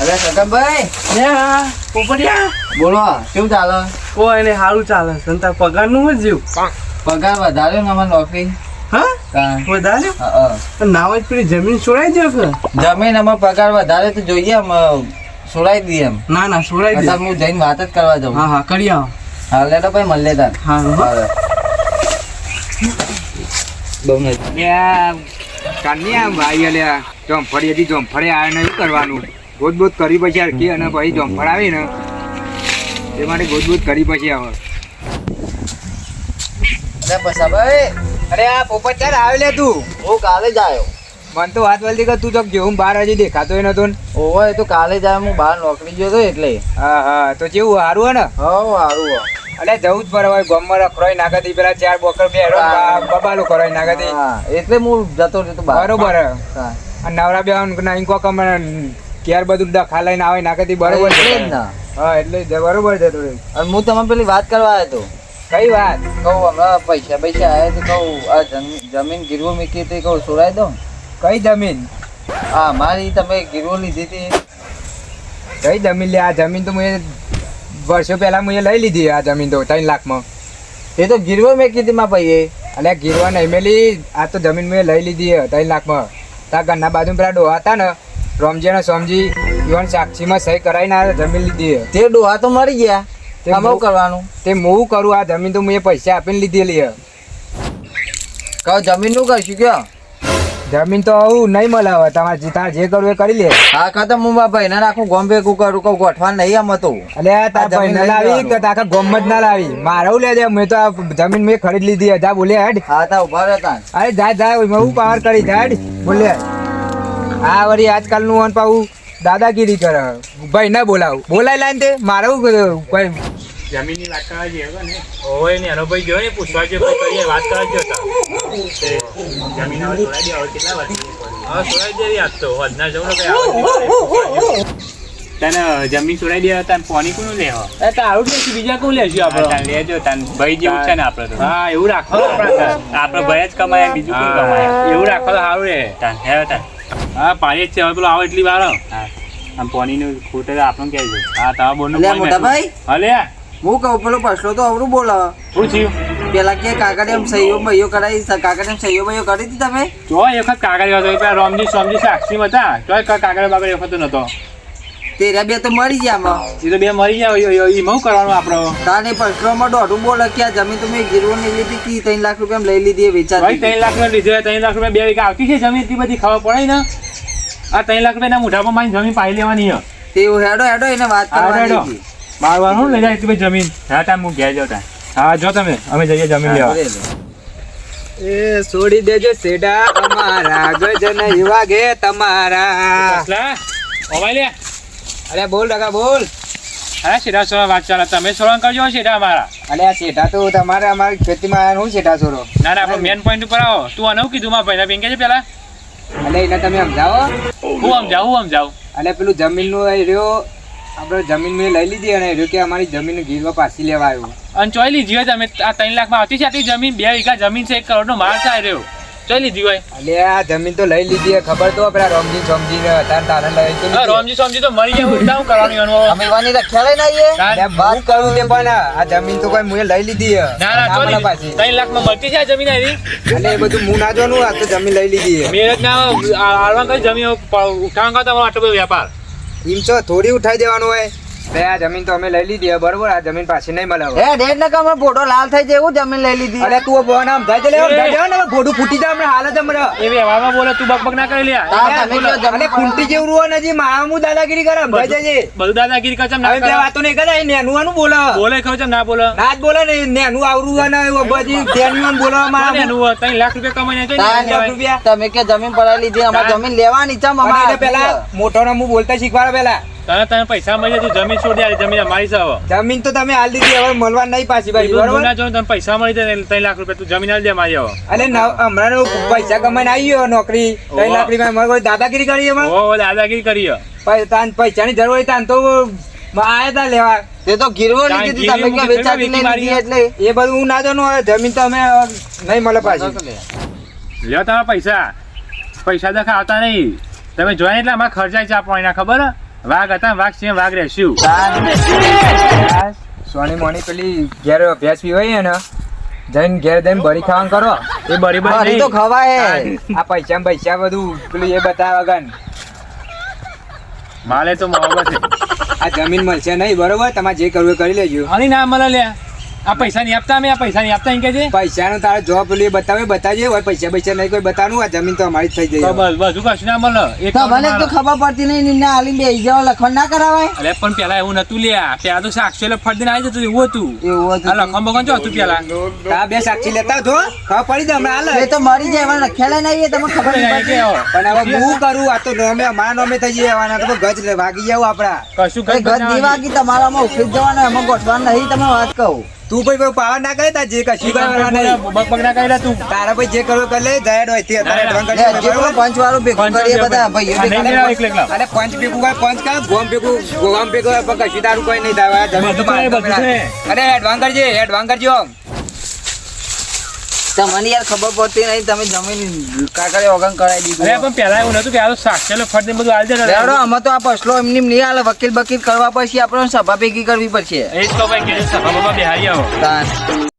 અરે સગનભાઈ. પોપટિયા બોલો કેવું ચાલે? કોઈ ને સારું ચાલે. સંતા પગારનું જ જીવ પગાર વધારે ને અમારી નોકરી. હા? વધારે. નાવ જ પેલી જમીન છોડાઈ દો કે? જમીન અમાર પગાર વધારે તો જોઈએ એમ છોડાઈ દઈએ એમ. ના ના છોડાઈ દે હું જઈને વાત જ કરવા જાઉં. હા હા કરી આવો. હા લેતો ભાઈ મળે તાર. હા હા. હા. બહુ નહીં. કાલની આ ભાઈ અલ્યા જોમફળી હતી જોમફળી આવે ને શું કરવાનું? ગોદબોદ કરી પછી હરખી અને પછી જોમફળ આવી ને એ માટે ગોદબોદ કરી પછી આવે. અરે પૈસાભાઈ અરે આ પોપટ ચાલ આવે લે તું? હું કાલે જ આવ્યો. મન તો વાત વળતી કે તું તો જેવું બહાર હજી દેખાતો નતો ને. એ તો કાલે જ આવ્યો હું બહાર નોકરી ગયો તો એટલે. હા હા તો જેવું સારું હે ને? હા સારું હો. અલે જવું જ પડે ગમમાં રખડોય નાખતી પેલા ચાર બોકર બેરો બબાલો કરોય નાખતી હા એટલે હું જતો રહેતો બરોબર. અને નવરા બે નાઈ કોક ક્યાર બધું દખા લઈને આવે નાખતી બરોબર છે ને. હા એટલે બરોબર છે થોડું અને હું તમે પેલી વાત કરવા આવ્યો હતો કઈ વાત? કહું હમણાં પૈસા પૈસા આવ્યા તો કહું આ જમીન ગીરવો મૂકી હતી કહું છોડાઈ દઉં? કઈ જમીન? હા મારી તમે ગીરવો લીધી હતી. કઈ જમીન લે? આ જમીન તો મેં વર્ષો પહેલા મેં લઈ લીધી આ જમીન તો ત્રણ લાખમાં. એ તો ગીરવો મેકી હતી માં ભાઈએ. અને ગીરવા નહીં મેલી આ તો જમીન મેં લઈ લીધી ત્રણ લાખમાં. તાર ઘરના બાજુ પેલા ડોહા હતા ને રમજી અને સમજી યુવાન સાક્ષીમાં સહી કરાવીને આ જમીન લીધી હે તે ડોહા તો મરી ગયા. તે આમાં કરવાનું? તે હું કરું આ જમીન તો મેં પૈસા આપીને લીધેલી હે કહો જમીનનું કરશું કયો? જમીન તો આવું નહીં મળાવે તમારે જે તારે જે કરવું એ કરી લે. હા ખતમ હું મારા ભાઈને નાખું ગોમ ભેગું કરું કહું ગોઠવા નહીં આમ હતું. અલે આ તાર આ જમીન લાવી લેવાનું. તો તાકા ગોમ જ ના લાવી. મારે લે દે મેં તો આ જમીન મેં ખરીદ લીધી હે જા બોલે હેડ. હા તા ઊભા રહેતા અરે જા જા મેં હું પાવર કરી જા હેડ. બોલે. આ વળી આજકાલનું વન પાવું દાદાગીરી કરે. ભાઈ ના બોલાવું. બોલાય લાઈન તે મારે? કોઈ જમીનની વાત કરવા જઈએ ને. ઓય ને એનો ભાઈ ગયો ને પૂછવા જે ભાઈ કરીએ વાત કરવા જ હતા જમીન હવે છોડાઈ દે હવે કેટલા વર્ષ હવે છોડાઈ તો હદના જવું કઈ તને જમીન છોડાઈ દે તને પોની કોનું લે એ તારું જ નથી બીજા કોણ લેશું આપણે? તને લેજો તને ભાઈ જેવું છે ને આપણે તો. હા એવું રાખો. આપણે આપણા આપણે ભાઈ જ કમાય બીજું કોણ કમાય? એવું રાખો સારું રે. તને હે તને હા પાણી જ છે. હવે પેલો આવે એટલી વાર હા. આમ પોનીનું ખૂટે તો આપણને છે. હા તમારા બોનનું મોટા ભાઈ? હલે હું કહું પેલો પછલો તો અવરું બોલો શું થયું? પેલા કે કાકાને એમ સહીઓ ભાઈઓ કરાવી કાકાને એમ સહીઓ ભાઈઓ કરી હતી તમે? જો એક વખત કાગળ હતો પેલા રોમજી સોમજી સાક્ષી હતા. તો કાગળ બાગળ એક વખત નતો તેરા બે તો મરી ગયા એ તો બે મરી જાય એ શું કરવાનું આપણો. તાને પછલોમાં દોઢું બોલે કે જમીન તમે ગીરવો ની લીધી કે ત્રણ લાખ રૂપિયા લઈ લીધી વેચા ભાઈ ત્રણ લાખ રૂપિયા લીધે ત્રણ લાખ રૂપિયા બે વીઘા આવતી છે જમીન એટલી બધી ખબર પડે ને. આ ત્રણ લાખ રૂપિયા મોઢામાં મારી જમીન પાઈ લેવાની તે હેડો હેડો એને વાત હા, કરવાની બાર હતી. મારવાનું લઈ જાય એટલી બધી જમીન. હા ટાઈમ હું ઘેર જાઉં હા જો તમે અમે જઈએ જમીન હા, લેવા. એ છોડી દેજો સેડા અમારા ગજન વાગે તમારા. મોબાઈલ લે. અરે બોલ ડગા બોલ. હા સીધા સોળા વાત ચાલે તમે સોળા કરજો સીધા અમારા. અરે આ સીધા તો તમારે અમારી ખેતીમાં આવ્યા હું સીધા છોરો ના ના આપણે મેન પોઈન્ટ ઉપર આવો. તું આનું કીધું? માં ભાઈને બેંકે છે પેલા? અરે એને તમે સમજાવો. હું આમ જાઉં હું આમ જાઉં અલે પેલું જમીનનું એ રહ્યો આપણે જમીન મેં લઈ લીધી અને રહ્યો કે અમારી જમીન ગીરવા પાછી લેવા આવ્યું. અને ચોઈ લીધી તમે આ ત્રણ લાખમાં આવતી છે આટલી જમીન બે વીઘા જમીન છે એક કરોડનો માલ છે રહ્યો. ચોઈ લીધી હોય? અલે આ જમીન તો લઈ લીધી હે, ખબર તો પેલા રોમજી સોમજી ને તાર તારે લઈ તો હા, રોમજી સોમજી તો મરી જાય હું શું કરવાનું એનો? અમે વાની રખ્યા લઈને આવીએ અલે વાત કરું તે પણ આ જમીન તો કોઈ મુએ લઈ લીધી હે. ના ના ચોરી ચોઈ મને લીધી. પાછી મળતી છે આ જમીન આવી? અલે એ બધું હું ના જોનું આ તો જમીન લઈ લીધી હે. મેરજ ના આળવા કઈ જમીન ઉઠાવવા કરતા તમારો આટલો વેપાર? એમ છો થોડી ઉઠાઈ દેવાનું હોય. બે આ જમીન તો અમે લઈ લીધી બરોબર આ જમીન પાછી નહીં મળે. હે ડેડ ને કમે ફોટો લાલ થઈ જાય એવું જમીન લઈ લીધી. અરે તું બોન આમ જાય લે જાય ને ફોટો ફૂટી જાય હમણાં હાલ જ હમણાં. એ વ્યવહારમાં બોલે તું બકબક ના કરી લે. તમે ખૂંટી જેવું રૂવો નથી મારા હું દાદાગીરી કરે ભાઈ જજે. બધું દાદાગીરી કરે ના બે કરે. વાતો નહીં કરે નેનું આનું બોલે. બોલે કહો છે ના બોલે. ના જ બોલે ને નેનું આવરું અને બધી તેનું બોલે મારા હોય? ત્રણ લાખ રૂપિયા કમાઈને ને લેવાય. રૂપિયા. તમે કે જમીન પડાવી લીધી અમારે જમીન લેવાની છે અમારે પેલા મોટો હું બોલતા શીખવાડો પેલા. તને તમે પૈસા મળી તું જમીન છોડી દે જમીન અમારી સાવ જમીન તો તમે હાલ દીધી હવે મળવા નહીં પાછી ભાઈ બરોબર? ના જોઉં તમે પૈસા મળી જાય ત્રણ લાખ રૂપિયા તું જમીન આલી દે મારી આવો અને હમણાં નો પૈસા કમાઈને આવી ગયો નોકરી ત્રણ લાખ રૂપિયા મળે દાદાગીરી કરી એમાં? ઓ દાદાગીરી કરી તાન પૈસાની જરૂર હોય તાન તો આયા તા લેવા. તે તો ગીરવો લીધી હતી, તમે કે વેચાતી થોડી લીધી એટલે? એ બધું હું ના જાણું હવે જમીન તો અમે નહીં મળે પાછી. લ્યો તમારા પૈસા. પૈસા દેખા આવતા નહીં. તમે જોયા એટલે અમારા ખર્ચાય ચા એના ખબર? હે? વાઘ હતા વાઘ છે વાઘ રહેશું સોની મોની પેલી ઘેર અભ્યાસ બી હોય ને જઈને ઘેર જઈને બળી ખાવાનું કરો. એ બરી બરી તો ખવાય. આ પૈસા ને પૈસા બધું પેલું એ બતાવે ગન માલે તો મોહબત છે. આ જમીન મળશે નહીં બરોબર? તમારે જે કરવું કરી લેજો. હા ના મળે લે આ પૈસા નહીં આપતા અમે આ પૈસા નહીં આપતા એમ કે છે? પૈસા નું તારે જોબ લે બતાવે બતાજે હોય પૈસા પૈસા નહીં કોઈ બતાવવાનું આ જમીન તો અમારી થઈ જાય બસ બધું કશું ના મળે. એ તો મને તો ખબર પડતી નહીં નિના આલી બે જાવ લખણ ના કરાવાય? અરે પણ પેલા એવું નતું લ્યા. પેલા તો સાક્ષી એટલે ફરદીને આવી જતું એવું હતું. એવું હતું. આ લખમ બગન જો હતું પેલા. તા બે સાક્ષી લેતા જો ખબર પડી જાય હમણાં હાલ. એ તો મરી જાય એવા લખેલા નહીં એ તમને ખબર નહીં. પણ હવે હું કરું? આ તો નોમે અમારા નોમે થઈ જવાના તો ગજ વાગી જાવ આપડા. કશું ગજ નહીં વાગી તમારામાં ઉખડી જ એમાં ગોઠવાનું નહીં તમે વાત કહું. તું કોઈ કોઈ પાવર ના કરે તા જે કશું કરવાના નહીં બક બક ના કર્યા તું તારા ભાઈ જે કરો કરી લે ગાયડ હોય તે તારે ના, ના. જે? પંચ વાળો ભેગું કરીએ બધા ભાઈ. અરે પંચ ભેગું કર પંચ કર ગોમ ભેગું ગોમ ભેગું કશી કશું તારું કોઈ નહીં દાવા. અરે એડવાન્સ કરજે એડવાન્સ કરજો તમને યાર ખબર પડતી નહીં તમે જમીન કાકડી ઓગણ કરાવી અરે પણ પેલા એવું નતું કે આ તો સાક્ષી એટલે ફટ બધું હાલ દે લેવડો અમે તો આ પસલો એમની નહીં હાલે વકીલ બકીલ કરવા પછી આપણે સભા ભેગી કરવી પડશે. એ તો ભાઈ કે સભા બભા આવો.